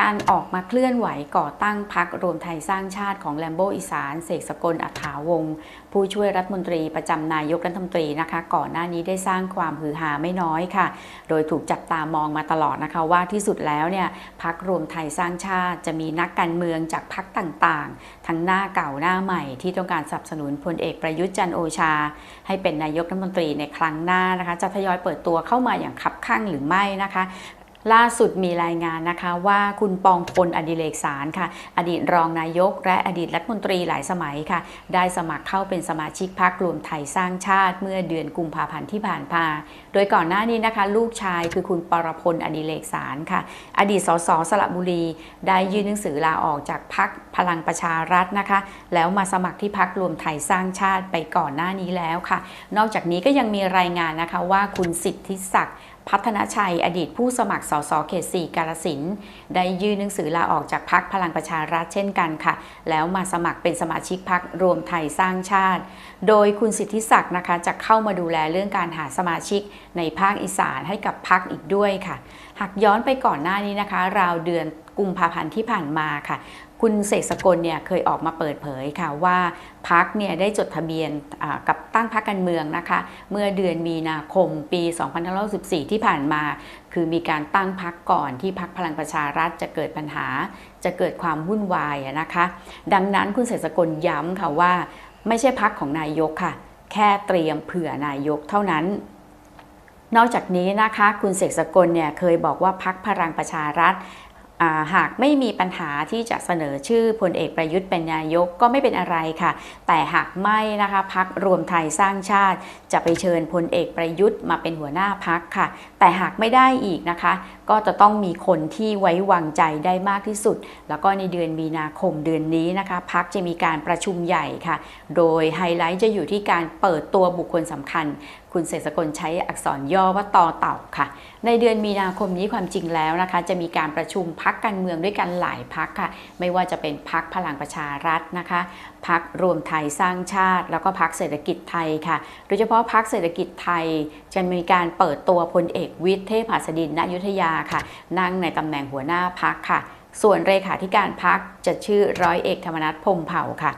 การออกมาเคลื่อนไหวก่อตั้งพักรวมไทยสร้างชาติของแลมโบอีสานเสกสกลอัฐาวงศ์ผู้ช่วยรัฐมนตรีประจำนายกรัฐมนตรีนะคะ ก่อนหน้านี้ได้สร้างความฮือฮาไม่น้อยค่ะ โดยถูกจับตามองมาตลอดนะคะว่าที่สุดแล้วเนี่ยพักรวมไทยสร้างชาติจะมีนักการเมืองจากพักต่างๆ ทั้งหน้าเก่าหน้าใหม่ที่ต้องการสนับสนุนพลเอกประยุทธ์จันโอชา ให้เป็นนายกรัฐมนตรีในครั้งหน้านะคะ จะทยอยเปิดตัวเข้ามาอย่างคับข้างหรือไม่นะคะ ล่าสุดมีรายงานนะคะว่าคุณปองพลอดิเรกสารค่ะ อดีตรองนายก และอดีตรัฐมนตรีหลายสมัยค่ะ ได้สมัครเข้าเป็นสมาชิกพรรครวมไทยสร้างชาติ เมื่อเดือนกุมภาพันธ์ที่ผ่านมาโดยก่อนหน้านี้นะคะ ลูกชายคือคุณปรพลอดิเรกสารค่ะ อดีตสสสระบุรี ได้ยื่นหนังสือลาออกจากพรรคพลังประชารัฐนะคะ แล้วมาสมัครที่พรรครวมไทยสร้างชาติไปก่อนหน้านี้แล้วค่ะ นอกจากนี้ก็ยังมีรายงานนะคะว่าคุณสิทธิศักดิ์พัฒนาชัยอดีตผู้สมัครสสเขต4กาลสินธุ์ได้ยื่นหนังสือลาออกจากพักพลังประชารัฐเช่นกันค่ะ แล้วมาสมัครเป็นสมาชิกพักรวมไทยสร้างชาติ โดยคุณสิทธิศักดิ์นะคะ จะเข้ามาดูแลเรื่องการหาสมาชิกในภาคอีสานให้กับพักอีกด้วยค่ะ หากย้อนไปก่อนหน้านี้นะคะ ราวเดือน กุมภาพันธ์ที่ผ่านมาค่ะ คุณเสกสกลเนี่ยเคยออกมาเปิดเผยค่ะว่าพักเนี่ยได้จดทะเบียนกับตั้งพักการเมืองนะคะ เมื่อเดือนมีนาคมปี2514ที่ผ่านมา คือมีการตั้งพักก่อนที่พักพลังประชารัฐจะเกิดปัญหา จะเกิดความวุ่นวายนะคะ ดังนั้นคุณเสกสกลย้ำค่ะว่าไม่ใช่พักของนายกค่ะ แค่เตรียมเผื่อนายกเท่านั้นนอกจากนี้นะคะคุณเสกสกลเนี่ยเคยบอกว่าพักพลังประชารัฐ หากไม่มีปัญหาที่จะเสนอชื่อพลเอกประยุทธ์เป็นนายกก็ไม่เป็นอะไรค่ะ แต่หากไม่นะคะพักรวมไทยสร้างชาติ จะไปเชิญพลเอกประยุทธ์มาเป็นหัวหน้าพักค่ะ แต่หากไม่ได้อีกนะคะ ก็จะต้องมีคนที่ไว้วางใจได้มากที่สุด แล้วก็ในเดือนมีนาคมเดือนนี้นะคะพักจะมีการประชุมใหญ่ค่ะ โดยไฮไลท์จะอยู่ที่การเปิดตัวบุคคลสำคัญคุณเศรษฐกลใช้อักษรย่อว่าตอเต่าค่ะ ในเดือนมีนาคมนี้ความจริงแล้วนะคะ จะมีการประชุมพักการเมืองด้วยกันหลายพักค่ะ ไม่ว่าจะเป็นพักพลังประชารัฐนะคะพักรวมไทยสร้างชาติ แล้วก็พักเศรษฐกิจไทยค่ะ โดยเฉพาะพักเศรษฐกิจไทย จะมีการเปิดตัวพลเอกวิทย์เทพหัสดินณยุธยาค่ะ นั่งในตำแหน่งหัวหน้าพักค่ะ ส่วนเลขาธิการพักจะชื่อร้อยเอกธรรมนัฐพรหมเผ่าค่ะ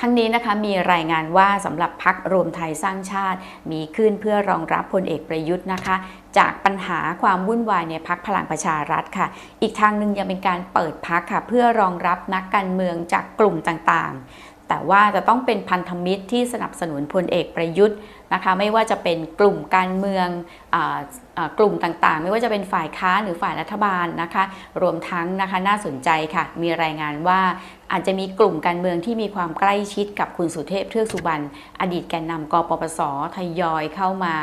ทั้งนี้นะคะมีรายงานว่าสำหรับพักรวมไทยสร้างชาติ มีขึ้นเพื่อรองรับพลเอกประยุทธ์นะคะ จากปัญหาความวุ่นวายในพักพลังประชารัฐค่ะ อีกทางหนึ่งยังเป็นการเปิดพักค่ะ เพื่อรองรับนักการเมืองจากกลุ่มต่างๆ แต่ว่าจะต้องเป็นพันธมิตรที่สนับสนุนพลเอกประยุทธ์นะคะ ไม่ว่าจะเป็นกลุ่มการเมืองอ กลุ่มต่างๆ ไม่ว่าจะเป็นฝ่ายค้านหรือฝ่ายรัฐบาลนะคะ รวมทั้งนะคะน่าสนใจค่ะ มีรายงานว่าอาจจะมีกลุ่มการเมืองที่มีความใกล้ชิดกับคุณสุเทพเทือกสุบรรณอดีตแกนนำกปปสทยอยเข้ามา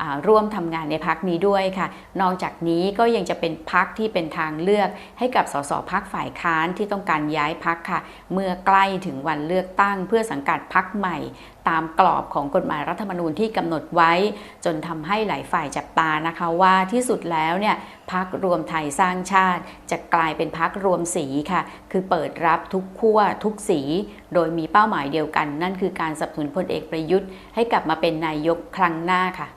อ่าร่วมทำงานในพักนี้ด้วยค่ะ นอกจากนี้ก็ยังจะเป็นพักที่เป็นทางเลือกให้กับสสพักฝ่ายค้านที่ต้องการย้ายพักค่ะ เมื่อใกล้ถึงวันเลือกตั้งเพื่อสังกัดพักใหม่ตามกรอบของกฎหมายรัฐธรรมนูญที่กำหนดไว้ จนทำให้หลายฝ่ายจับตานะคะว่าที่สุดแล้วเนี่ยพักรวมไทยสร้างชาติ จะกลายเป็นพักรวมสีค่ะ คือเปิดรับทุกขั้วทุกสี โดยมีเป้าหมายเดียวกัน นั่นคือการสนับสนุนพลเอกประยุทธ์ให้กลับมาเป็นนายกครั้งหน้าค่ะ